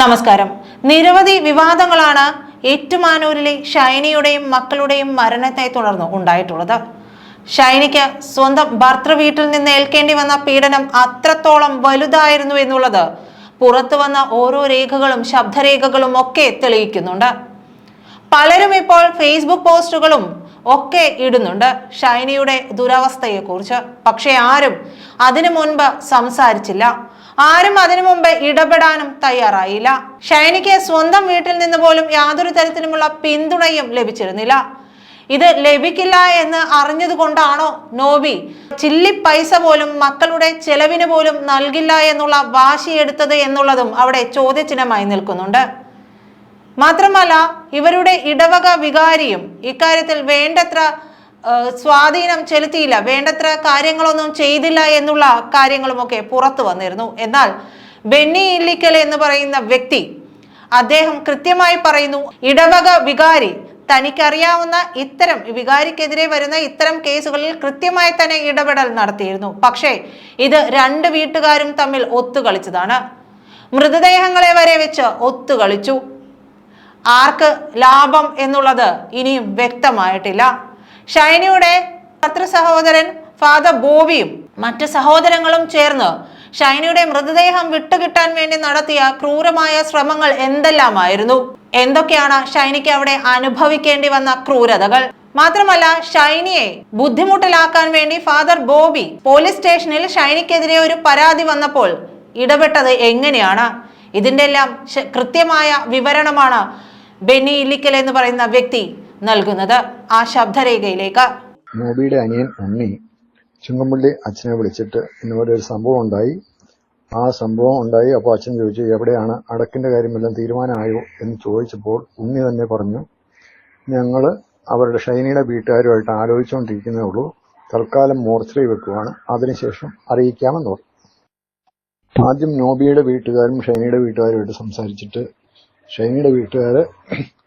നമസ്കാരം. നിരവധി വിവാദങ്ങളാണ് ഏറ്റുമാനൂരിലെ ഷൈനിയുടെയും മക്കളുടെയും മരണത്തെ തുടർന്ന് ഉണ്ടായിട്ടുള്ളത്. ഷൈനിക്ക് സ്വന്തം ഭർത്തൃ വീട്ടിൽ നിന്ന് ഏൽക്കേണ്ടി വന്ന പീഡനം അത്രത്തോളം വലുതായിരുന്നു എന്നുള്ളത് പുറത്തു വന്ന ഓരോ രേഖകളും ശബ്ദരേഖകളും ഒക്കെ തെളിയിക്കുന്നുണ്ട്. പലരും ഇപ്പോൾ ഫേസ്ബുക്ക് പോസ്റ്റുകളും ഒക്കെ ഇടുന്നുണ്ട് ഷൈനിയുടെ ദുരവസ്ഥയെക്കുറിച്ച്. പക്ഷേ ആരും അതിനു മുൻപ് സംസാരിച്ചില്ല. ആരും അതിനു മുമ്പ് ഇടപെടാനും തയ്യാറായില്ല. ഷൈനിക്ക് സ്വന്തം വീട്ടിൽ നിന്ന് പോലും യാതൊരു തരത്തിലുമുള്ള പിന്തുണയും ലഭിച്ചിരുന്നില്ല. ഇത് ലഭിക്കില്ല എന്ന് അറിഞ്ഞതുകൊണ്ടാണോ നോബി ചില്ലി പൈസ പോലും മക്കളുടെ ചെലവിന് പോലും നൽകില്ല എന്നുള്ള വാശിയെടുത്തത് എന്നുള്ളതും അവിടെ ചോദ്യചിഹ്നമായി നിൽക്കുന്നുണ്ട്. മാത്രമല്ല ഇവരുടെ ഇടവക വികാരിയും ഇക്കാര്യത്തിൽ വേണ്ടത്ര സ്വാധീനം ചെലുത്തിയില്ല. വേണ്ടത്ര കാര്യങ്ങളൊന്നും ചെയ്തില്ല എന്നുള്ള കാര്യങ്ങളുമൊക്കെ പുറത്തു വന്നിരുന്നു. എന്നാൽ ബെന്നി ഇല്ലിക്കൽ എന്ന് പറയുന്ന വ്യക്തി അദ്ദേഹം കൃത്യമായി പറയുന്നു ഇടവക വികാരി തനിക്കറിയാവുന്ന ഇത്തരം വികാരിക്കെതിരെ വരുന്ന ഇത്തരം കേസുകളിൽ കൃത്യമായി തന്നെ ഇടപെടൽ നടത്തിയിരുന്നു. പക്ഷേ ഇത് രണ്ട് വീട്ടുകാരും തമ്മിൽ ഒത്തുകളിച്ചതാണ്. മൃതദേഹങ്ങളെ വരെ വെച്ച് ഒത്തുകളിച്ചു. ആർക്ക് ലാഭം എന്നുള്ളത് ഇനിയും വ്യക്തമായിട്ടില്ല. ഷൈനിയുടെ പത്ര സഹോദരൻ ഫാദർ ബോബിയും മറ്റ് സഹോദരങ്ങളും ചേർന്ന് ഷൈനിയുടെ മൃതദേഹം വിട്ടുകിട്ടാൻ വേണ്ടി നടത്തിയ ക്രൂരമായ ശ്രമങ്ങൾ എന്തെല്ലാമായിരുന്നു? എന്തൊക്കെയാണ് ഷൈനിക്ക് അവിടെ അനുഭവിക്കേണ്ടി വന്ന ക്രൂരതകൾ? മാത്രമല്ല ഷൈനിയെ ബുദ്ധിമുട്ടിലാക്കാൻ വേണ്ടി ഫാദർ ബോബി പോലീസ് സ്റ്റേഷനിൽ ഷൈനിക്കെതിരെ ഒരു പരാതി വന്നപ്പോൾ ഇടപെട്ടത് എങ്ങനെയാണ്? ഇതിന്റെ എല്ലാം കൃത്യമായ വിവരണമാണ് ബെന്നി ഇല്ലിക്കൽ എന്ന് പറയുന്ന വ്യക്തി നൽകുന്നത് ആ ശബ്ദരേഖയിലേക്ക് മോബിയുടെ അനിയൻ ഉണ്ണി ചുങ്കമ്പള്ളി അച്ഛനെ വിളിച്ചിട്ട് ഇന്നുപോലെ ഒരു സംഭവം ഉണ്ടായി. ആ സംഭവം ഉണ്ടായി. അപ്പോൾ അച്ഛൻ ചോദിച്ചു എവിടെയാണ്? അടക്കിന്റെ കാര്യമെല്ലാം തീരുമാനമായോ? എന്ന് ചോദിച്ചപ്പോൾ ഉണ്ണി തന്നെ പറഞ്ഞു ഞങ്ങൾ അവരുടെ ഷൈനിയുടെ വീട്ടുകാരുമായിട്ട് ആലോചിച്ചുകൊണ്ടിരിക്കുന്നേ ഉള്ളൂ. തൽക്കാലം മോർച്ചറി വെക്കുവാണ്. അതിനുശേഷം അറിയിക്കാമെന്ന് പറഞ്ഞു. ആദ്യം നോബിയുടെ വീട്ടുകാരും ഷൈനിയുടെ വീട്ടുകാരുമായിട്ട് സംസാരിച്ചിട്ട് ഷൈനിയുടെ വീട്ടുകാർ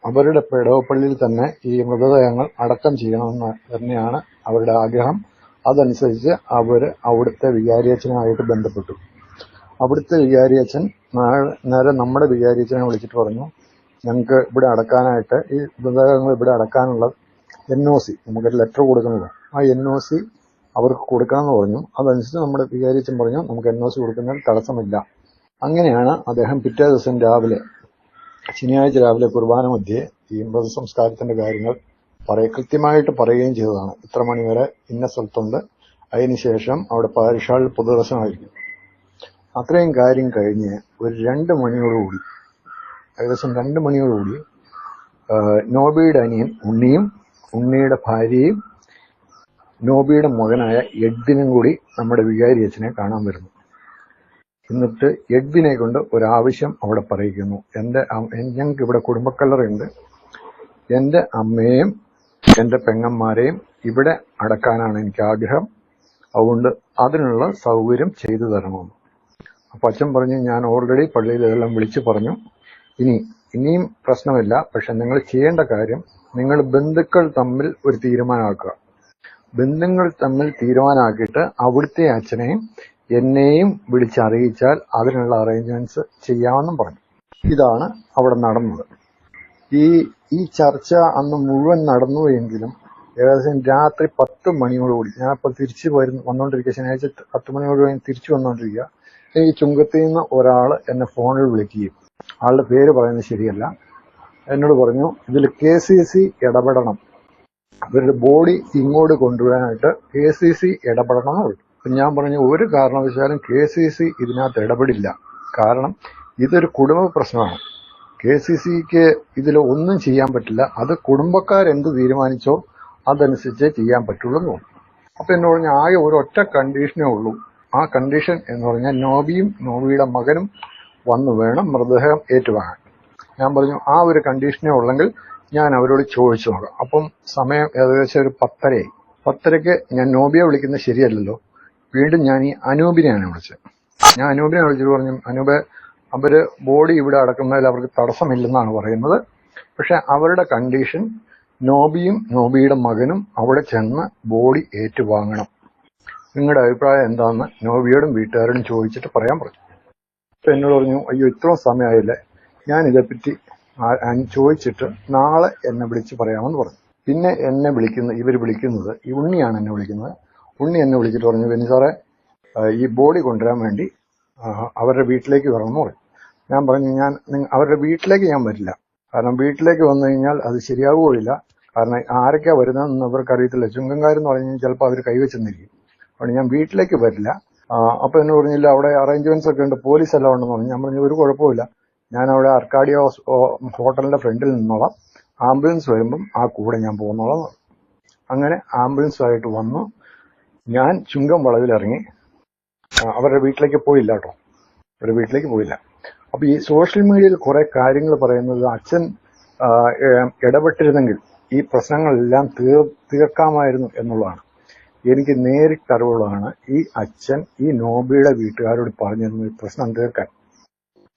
അവരുടെ പെടവപ്പള്ളിയിൽ തന്നെ ഈ മൃതദേഹങ്ങൾ അടക്കം ചെയ്യണമെന്ന് തന്നെയാണ് അവരുടെ ആഗ്രഹം. അതനുസരിച്ച് അവർ അവിടുത്തെ വികാരിയച്ഛനുമായിട്ട് ബന്ധപ്പെട്ടു. അവിടുത്തെ വികാരിയച്ഛൻ നേരെ നമ്മുടെ വികാരിയച്ഛനെ വിളിച്ചിട്ട് പറഞ്ഞു ഞങ്ങൾക്ക് ഇവിടെ അടക്കാനായിട്ട് ഈ മൃതദേഹങ്ങൾ ഇവിടെ അടക്കാനുള്ള എൻ ഒ സി നമുക്കൊരു ലെറ്റർ കൊടുക്കുന്നത്. ആ എൻ ഒ സി അവർക്ക് കൊടുക്കാമെന്ന് പറഞ്ഞു. അതനുസരിച്ച് നമ്മുടെ വികാരിയച്ഛൻ പറഞ്ഞു നമുക്ക് എൻ ഒ സി കൊടുക്കുന്നതിൽ തടസ്സമില്ല. അങ്ങനെയാണ് അദ്ദേഹം പിറ്റേ ദിവസം രാവിലെ ശനിയാഴ്ച രാവിലെ കുർബാന മധ്യേ ഈ മൃതസംസ്കാരത്തിന്റെ കാര്യങ്ങൾ പറയ കൃത്യമായിട്ട് പറയുകയും ചെയ്തതാണ്. ഇത്ര മണിവരെ ഇന്ന സ്ഥലത്തുണ്ട്. അതിനുശേഷം അവിടെ പാരിഷാളിൽ പൊതുദർശനമായിരിക്കും. അത്രയും കാര്യം കഴിഞ്ഞ് ഒരു രണ്ട് മണിയോടുകൂടി ഏകദേശം രണ്ട് മണിയോടുകൂടി നോബിയുടെ അനിയൻ ഉണ്ണിയും ഉണ്ണിയുടെ ഭാര്യയും നോബിയുടെ മകനായ എഡിനും കൂടി നമ്മുടെ വികാരി അച്ഛനെ കാണാൻ വരുന്നു. എന്നിട്ട് എഡ്വിനെ കൊണ്ട് ഒരാവശ്യം അവിടെ പറയിക്കുന്നു എന്റെ ഞങ്ങൾക്ക് ഇവിടെ കുടുംബക്കല്ലറുണ്ട് എന്റെ അമ്മയെയും എന്റെ പെങ്ങന്മാരെയും ഇവിടെ അടക്കാനാണ് എനിക്ക് ആഗ്രഹം. അതുകൊണ്ട് അതിനുള്ള സൗകര്യം ചെയ്തു തരണമെന്ന് അപ്പം അച്ഛൻ പറഞ്ഞു ഞാൻ ഓൾറെഡി പള്ളിയിൽ ഇതെല്ലാം വിളിച്ചു പറഞ്ഞു. ഇനി ഇനിയും പ്രശ്നമില്ല. പക്ഷെ നിങ്ങൾ ചെയ്യേണ്ട കാര്യം നിങ്ങൾ ബന്ധുക്കൾ തമ്മിൽ ഒരു തീരുമാനമാക്കുക. ബന്ധുങ്ങൾ തമ്മിൽ തീരുമാനമാക്കിയിട്ട് അവിടുത്തെ അച്ഛനെയും എന്നെയും വിളിച്ചറിയിച്ചാൽ അതിനുള്ള അറേഞ്ച്മെന്റ്സ് ചെയ്യാമെന്നും പറഞ്ഞു. ഇതാണ് അവിടെ നടന്നത്. ഈ ഈ ചർച്ച അന്ന് മുഴുവൻ നടന്നു എങ്കിലും ഏകദേശം രാത്രി പത്ത് മണിയോടുകൂടി ഞാനിപ്പോൾ തിരിച്ചു വരുന്നു വന്നുകൊണ്ടിരിക്കുക ശനിയാഴ്ച പത്ത് മണിയോട് കഴിഞ്ഞ് തിരിച്ചു വന്നുകൊണ്ടിരിക്കുക ഈ ചുങ്കത്തിൽ നിന്ന് ഒരാൾ എന്നെ ഫോണിൽ വിളിക്കുകയും ആളുടെ പേര് പറയുന്നത് ശരിയല്ല. എന്നോട് പറഞ്ഞു ഇതിൽ കെ സി സി ഇടപെടണം. അവരുടെ ബോഡി ഇങ്ങോട്ട് കൊണ്ടുവരാനായിട്ട് കെ സി സി ഇടപെടണം എന്ന് പറഞ്ഞു. ഞാൻ പറഞ്ഞു ഒരു കാരണവശാലും കെ സി സി ഇതിനകത്ത് ഇടപെടില്ല. കാരണം ഇതൊരു കുടുംബ പ്രശ്നമാണ്. കെ സി സിക്ക് ഇതിൽ ഒന്നും ചെയ്യാൻ പറ്റില്ല. അത് കുടുംബക്കാരെന്ത് തീരുമാനിച്ചോ അതനുസരിച്ച് ചെയ്യാൻ പറ്റുള്ളൂ എന്ന് തോന്നുന്നു അപ്പൊ എന്നോട് പറഞ്ഞാൽ ആകെ ഒരു ഒറ്റ കണ്ടീഷനേ ഉള്ളൂ. ആ കണ്ടീഷൻ എന്ന് പറഞ്ഞാൽ നോബിയും നോബിയുടെ മകനും വന്നു വേണം മൃതദേഹം ഏറ്റുവാങ്ങാൻ. ഞാൻ പറഞ്ഞു ആ ഒരു കണ്ടീഷനേ ഉള്ളെങ്കിൽ ഞാൻ അവരോട് ചോദിച്ചു നോക്കാം. അപ്പം സമയം ഏകദേശം ഒരു പത്തരയായി. പത്തരയ്ക്ക് ഞാൻ നോബിയെ വിളിക്കുന്നത് ശരിയല്ലല്ലോ. വീണ്ടും ഞാൻ ഈ അനൂപിനെയാണ് വിളിച്ചത്. ഞാൻ അനൂപിനെ വിളിച്ചിട്ട് പറഞ്ഞു അനൂപ് അവർ ബോഡി ഇവിടെ അടക്കുന്നതിൽ അവർക്ക് തടസ്സമില്ലെന്നാണ് പറയുന്നത്. പക്ഷെ അവരുടെ കണ്ടീഷൻ നോബിയും നോബിയുടെ മകനും അവിടെ ചെന്ന് ബോഡി ഏറ്റുവാങ്ങണം. നിങ്ങളുടെ അഭിപ്രായം എന്താണെന്ന് നോബിയോടും വീട്ടുകാരോടും ചോദിച്ചിട്ട് പറയാൻ പറഞ്ഞു. അപ്പൊ എന്നോട് പറഞ്ഞു അയ്യോ ഇത്രയും സമയമായില്ലേ? ഞാൻ ഇതേപ്പറ്റി ചോദിച്ചിട്ട് നാളെ എന്നെ വിളിച്ച് പറയാമെന്ന് പറഞ്ഞു. പിന്നെ എന്നെ വിളിക്കുന്ന ഇവർ വിളിക്കുന്നത് ഈ ഉണ്ണിയാണ് എന്നെ വിളിക്കുന്നത്. ഉണ്ണി എന്നെ വിളിച്ചിട്ട് പറഞ്ഞു ബെന്നി സാറേ ഈ ബോഡി കൊണ്ടുവരാൻ വേണ്ടി അവരുടെ വീട്ടിലേക്ക് വരണമെന്ന് പറഞ്ഞു. ഞാൻ പറഞ്ഞു ഞാൻ അവരുടെ വീട്ടിലേക്ക് ഞാൻ വരില്ല. കാരണം വീട്ടിലേക്ക് വന്നു കഴിഞ്ഞാൽ അത് ശരിയാവുകയില്ല. കാരണം ആരൊക്കെയാ വരുന്നതെന്ന് അവർക്ക് അറിയത്തില്ല ചുങ്കംകാരെന്ന് പറഞ്ഞു കഴിഞ്ഞാൽ ചിലപ്പോൾ അവർ കൈവച്ചെന്നിരിക്കും അതുകൊണ്ട് ഞാൻ വീട്ടിലേക്ക് വരില്ല. അപ്പോൾ എന്നെ പറഞ്ഞില്ല അവിടെ അറേഞ്ച്മെന്റ്സ് ഒക്കെ ഉണ്ട്. പോലീസ് എല്ലാം ഉണ്ടെന്ന് പറഞ്ഞു. ഞാൻ പറഞ്ഞു ഒരു കുഴപ്പമില്ല ഞാൻ അവിടെ അർക്കാഡിയ ഹോട്ടലിന്റെ ഫ്രണ്ടിൽ നിന്നോളാം. ആംബുലൻസ് വരുമ്പം ആ കൂടെ ഞാൻ പോകുന്നോളാം. എന്ന്. അങ്ങനെ ആംബുലൻസുമായിട്ട് വന്നു. ഞാൻ ചുങ്കം വളവിലിറങ്ങി അവരുടെ വീട്ടിലേക്ക് പോയില്ല കേട്ടോ. അവരുടെ വീട്ടിലേക്ക് പോയില്ല. അപ്പൊ ഈ സോഷ്യൽ മീഡിയയിൽ കുറെ കാര്യങ്ങൾ പറയുന്നത് അച്ഛൻ ഇടപെട്ടിരുന്നെങ്കിൽ ഈ പ്രശ്നങ്ങളെല്ലാം തീർ തീർക്കാമായിരുന്നു എന്നുള്ളതാണ്. എനിക്ക് നേരിട്ട് അറിവുള്ളതാണ് ഈ അച്ഛൻ ഈ നോബിയുടെ വീട്ടുകാരോട് പറഞ്ഞിരുന്നു ഈ പ്രശ്നം തീർക്കാൻ.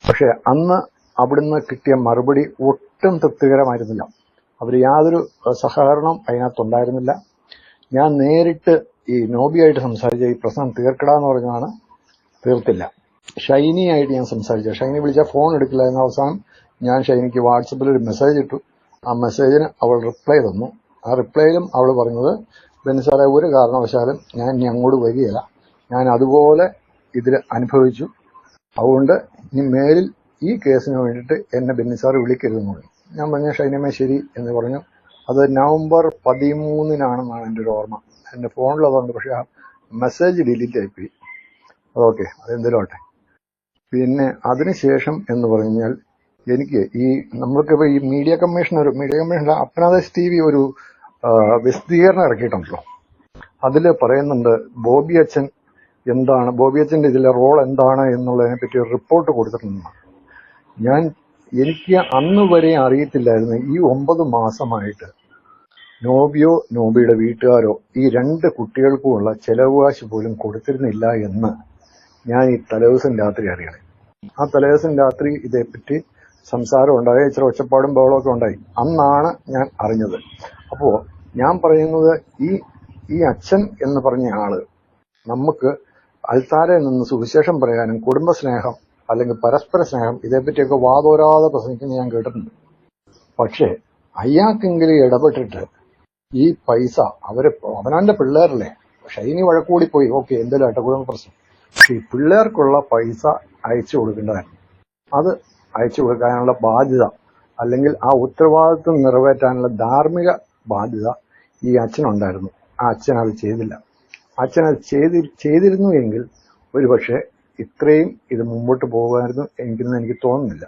പക്ഷെ അന്ന് അവിടുന്ന് കിട്ടിയ മറുപടി ഒട്ടും തൃപ്തികരമായിരുന്നില്ല. അവർ യാതൊരു സഹകരണം അതിനകത്തുണ്ടായിരുന്നില്ല. ഞാൻ നേരിട്ട് ഈ നോബിയായിട്ട് സംസാരിച്ച ഈ പ്രശ്നം തീർക്കടാന്ന് പറഞ്ഞാണ് തീർത്തില്ല. ഷൈനിയായിട്ട് ഞാൻ സംസാരിച്ചു. ഷൈനി വിളിച്ചാൽ ഫോൺ എടുക്കില്ല എന്ന അവസാനം ഞാൻ ഷൈനിക്ക് വാട്സപ്പിൽ ഒരു മെസ്സേജ് ഇട്ടു. ആ മെസ്സേജിന് അവൾ റിപ്ലൈ തന്നു. ആ റിപ്ലൈയിലും അവൾ പറഞ്ഞത് ബെൻസാറെ ഒരു കാരണവശാലും ഞാൻ ഇനി അങ്ങോട്ട് വരികയില്ല. ഞാൻ അതുപോലെ ഇതിൽ അനുഭവിച്ചു. അതുകൊണ്ട് ഇനി മേലിൽ ഈ കേസിന് വേണ്ടിയിട്ട് എന്നെ ബെന്നിസാർ വിളിക്കരുതെന്ന് പറഞ്ഞു. ഞാൻ പറഞ്ഞു ഷൈനമ്മ ശരി എന്ന് പറഞ്ഞു. അത് നവംബർ പതിമൂന്നിനാണെന്നാണ് എന്റെ ഒരു ഓർമ്മ. എന്റെ ഫോണിൽ അതുണ്ട് പക്ഷേ ആ മെസ്സേജ് ഡിലീറ്റ് ആയിപ്പോയി. ഓക്കെ അതെന്തെങ്കിലും ആട്ടെ പിന്നെ അതിനുശേഷം എന്ന് പറഞ്ഞാൽ എനിക്ക് ഈ നമ്മൾക്കിപ്പോൾ ഈ മീഡിയ കമ്മീഷൻ ഒരു media commission Apnadesh T V ഒരു വിശദീകരണം ഇറക്കിയിട്ടുണ്ടല്ലോ. അതിൽ പറയുന്നുണ്ട് ബോബി അച്ഛൻ എന്താണ് ബോബി അച്ഛന്റെ ഇതിലെ റോൾ എന്താണ് എന്നുള്ളതിനെ പറ്റി ഒരു റിപ്പോർട്ട് കൊടുത്തിട്ടുണ്ട് ഞാൻ എനിക്ക് അന്ന് വരെ അറിയത്തില്ലായിരുന്നു ഈ ഒമ്പത് മാസമായിട്ട്. നോബിയോ നോബിയുടെ വീട്ടുകാരോ ഈ രണ്ട് കുട്ടികൾക്കുമുള്ള ചെലവുകാശ് പോലും കൊടുത്തിരുന്നില്ല എന്ന് ഞാൻ ഈ തലേദിവസം രാത്രി അറിയണേ. ആ തലേദിവസം രാത്രി ഇതേപ്പറ്റി സംസാരം ഉണ്ടായി ഇച്ചിരി ഒച്ചപ്പാടും ബഹളമൊക്കെ ഉണ്ടായി. അന്നാണ് ഞാൻ അറിഞ്ഞത്. അപ്പോ ഞാൻ പറയുന്നത് ഈ ഈ അച്ഛൻ എന്ന് പറഞ്ഞ ആൾ നമുക്ക് അൽത്താരയിൽ നിന്ന് സുവിശേഷം പറയാനും കുടുംബസ്നേഹം അല്ലെങ്കിൽ പരസ്പര സ്നേഹം ഇതേപ്പറ്റിയൊക്കെ വാതോരാതെ പ്രസംഗിക്കുന്നത് ഞാൻ കേട്ടിട്ടുണ്ട്. പക്ഷേ അയാൾക്കെങ്കിലും ഇടപെട്ടിട്ട് ഈ പൈസ അവർ അവനാന്റെ പിള്ളേരല്ലേ ഷൈനി വഴക്കൂടി പോയി. ഓക്കെ എന്തെങ്കിലും കുടുംബ പ്രശ്നം. ഈ പിള്ളേർക്കുള്ള പൈസ അയച്ചു കൊടുക്കേണ്ടതായിരുന്നു അത് അയച്ചു കൊടുക്കാനുള്ള ബാധ്യത അല്ലെങ്കിൽ ആ ഉത്തരവാദിത്വം നിറവേറ്റാനുള്ള ധാർമ്മിക ബാധ്യത ഈ അച്ഛനുണ്ടായിരുന്നു. ആ അച്ഛൻ അത് ചെയ്തില്ല. അച്ഛൻ അത് ചെയ്തി ചെയ്തിരുന്നു എങ്കിൽ ഒരുപക്ഷെ ഇത്രയും ഇത് മുമ്പോട്ട് പോകുമായിരുന്നു എങ്കിലും എനിക്ക് തോന്നുന്നില്ല.